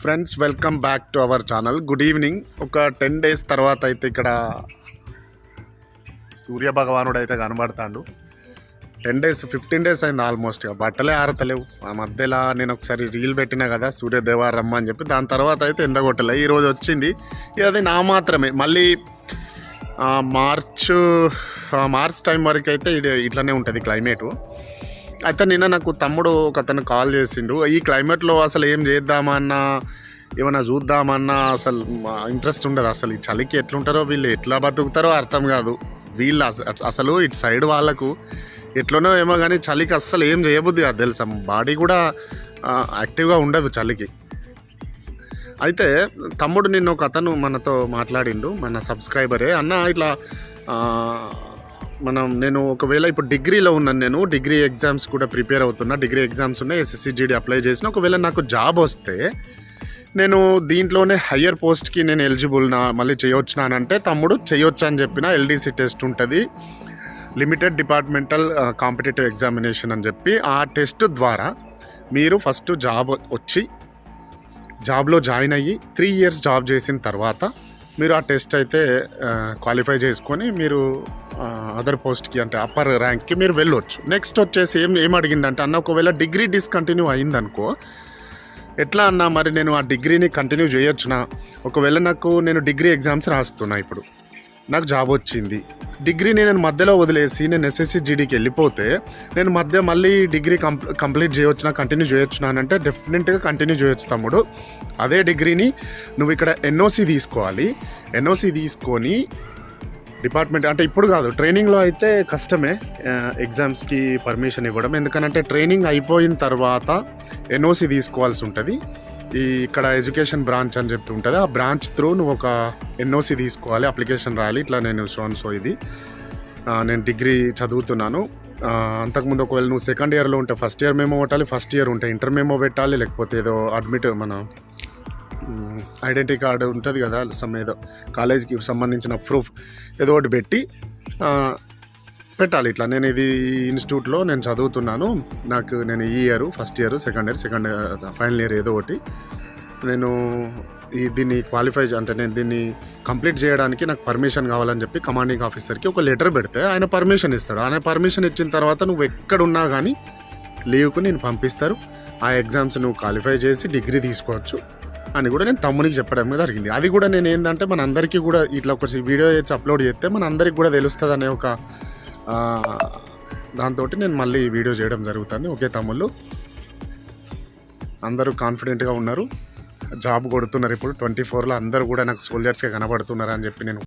Friends welcome back to our channel good evening ఒక ten days తర్వాత అయితే ఇక్కడ సూర్య భగవానుడు అయితే కనబడతాడు. టెన్ డేస్ ఫిఫ్టీన్ డేస్ అయింది ఆల్మోస్ట్ బట్టలే ఆరతలేవు. ఆ మధ్యలో నేను ఒకసారి రీల్ పెట్టినా కదా సూర్యదేవ రమ్మ అని చెప్పి. దాని తర్వాత అయితే ఎండగొట్టలే. ఈరోజు వచ్చింది. అది నా మాత్రమే. మళ్ళీ మార్చు మార్చ్ మార్చ్ టైం వరకు అయితే ఇది ఇట్లనే ఉంటుంది క్లైమేటు అయితే నిన్న నాకు తమ్ముడు ఒక అతను కాల్ చేసిండు. ఈ క్లైమేట్లో అసలు ఏం చేద్దామన్నా? ఏమైనా చూద్దామన్నా? అసలు ఇంట్రెస్ట్ ఉండదు. అసలు ఈ చలికి ఎట్లుంటారో వీళ్ళు ఎట్లా బతుకుతారో అర్థం కాదు. వీళ్ళు అసలు ఇటు సైడ్ వాళ్ళకు ఎట్లనో ఏమో కానీ చలికి అస్సలు ఏం చేయబుద్ది కాదు తెలుసా. బాడీ కూడా యాక్టివ్గా ఉండదు చలికి. అయితే తమ్ముడు నిన్న ఒక అతను మనతో మాట్లాడిండు మన సబ్స్క్రైబరే. అన్న ఇట్లా మనం నేను ఒకవేళ ఇప్పుడు డిగ్రీలో ఉన్నాను నేను డిగ్రీ ఎగ్జామ్స్ కూడా ప్రిపేర్ అవుతున్నా. డిగ్రీ ఎగ్జామ్స్ ఉన్నాయి ఎస్ఎస్సి జీడీ అప్లై చేసిన. ఒకవేళ నాకు జాబ్ వస్తే నేను దీంట్లోనే హయ్యర్ పోస్ట్కి నేను ఎలిజిబుల్నా మళ్ళీ చేయొచ్చునా తమ్ముడు చేయొచ్చు అని చెప్పిన ఎల్డీసీ టెస్ట్ ఉంటుంది. లిమిటెడ్ డిపార్ట్మెంటల్ కాంపిటేటివ్ ఎగ్జామినేషన్ అని చెప్పి ఆ టెస్ట్ ద్వారా మీరు ఫస్ట్ జాబ్ వచ్చి జాబ్లో జాయిన్ అయ్యి త్రీ ఇయర్స్ జాబ్ చేసిన తర్వాత మీరు ఆ టెస్ట్ అయితే క్వాలిఫై చేసుకొని మీరు అదర్ పోస్ట్కి అంటే అప్పర్ ర్యాంక్కి మీరు వెళ్ళొచ్చు. నెక్స్ట్ వచ్చేసి ఏం ఏం అడిగిందంటే అన్న ఒకవేళ డిగ్రీ డిస్కంటిన్యూ అయిందనుకో ఎట్లా అన్నా మరి నేను ఆ డిగ్రీని కంటిన్యూ చేయొచ్చునా? ఒకవేళ నాకు నేను డిగ్రీ ఎగ్జామ్స్ రాస్తున్నా ఇప్పుడు. నాకు జాబ్ వచ్చింది. డిగ్రీని నేను మధ్యలో వదిలేసి నేను ఎస్ఎస్సి జీడీకి వెళ్ళిపోతే నేను మధ్య మళ్ళీ డిగ్రీ కంప్ కంప్లీట్ చేయొచ్చునా కంటిన్యూ చేయొచ్చునా అని అంటే డెఫినెట్గా కంటిన్యూ చేయొచ్చు తమ్ముడు. అదే డిగ్రీని నువ్వు ఇక్కడ ఎన్ఓసి తీసుకోవాలి. ఎన్ఓసి తీసుకొని డిపార్ట్మెంట్ అంటే ఇప్పుడు కాదు ట్రైనింగ్లో అయితే కష్టమే ఎగ్జామ్స్కి పర్మిషన్ ఇవ్వడం. ఎందుకనంటే ట్రైనింగ్ అయిపోయిన తర్వాత ఎన్ఓసి తీసుకోవాల్సి ఉంటుంది. ఈ ఇక్కడ ఎడ్యుకేషన్ బ్రాంచ్ అని చెప్పి ఉంటుంది. ఆ బ్రాంచ్ త్రూ నువ్వు ఒక ఎన్ఓసి తీసుకోవాలి అప్లికేషన్ రాయాలి. ఇట్లా నేను సో సో ఇది. నేను డిగ్రీ చదువుతున్నాను. అంతకుముందు ఒకవేళ నువ్వు సెకండ్ ఇయర్లో ఉంటే ఫస్ట్ ఇయర్ మేమో పెట్టాలి ఫస్ట్ ఇయర్ ఉంటే ఇంటర్ మేము పెట్టాలి లేకపోతే ఏదో అడ్మిట్ మన ఐడెంటిటీ కార్డు ఉంటుంది కదా సమ్ ఏదో కాలేజీకి సంబంధించిన ప్రూఫ్ ఏదో ఒకటి పెట్టి పెట్టాలి ఇట్లా. నేను ఇది ఇన్స్టిట్యూట్లో నేను చదువుతున్నాను. నాకు నేను ఈ year first year second year second final year ఏదో ఒకటి. నేను ఈ దీన్ని క్వాలిఫై అంటే నేను దీన్ని కంప్లీట్ చేయడానికి నాకు పర్మిషన్ కావాలని చెప్పి కమాండింగ్ ఆఫీసర్కి ఒక లెటర్ పెడితే ఆయన పర్మిషన్ ఇస్తాడు. ఆయన పర్మిషన్ ఇచ్చిన తర్వాత నువ్వు ఎక్కడున్నా కానీ లీవ్కు నేను పంపిస్తారు. ఆ ఎగ్జామ్స్ నువ్వు క్వాలిఫై చేసి డిగ్రీ తీసుకోవచ్చు. అని కూడా నేను తమ్మునికి చెప్పడం జరిగింది. అది కూడా నేను ఏంటంటే మన అందరికీ కూడా ఇట్లా ఒక వీడియో చేసి అప్లోడ్ చేస్తే మన అందరికి కూడా తెలుస్తుంది అనే ఒక దాంతో నేను మళ్ళీ ఈ వీడియో చేయడం జరుగుతుంది. ఓకే తమ్ముళ్ళు? అందరూ కాన్ఫిడెంట్గా ఉన్నారు. జాబ్ కొడుతున్నారు ఇప్పుడు. ట్వంటీ ఫోర్లో అందరూ కూడా నాకు సోల్జర్స్గా కనబడుతున్నారు అని చెప్పి నేను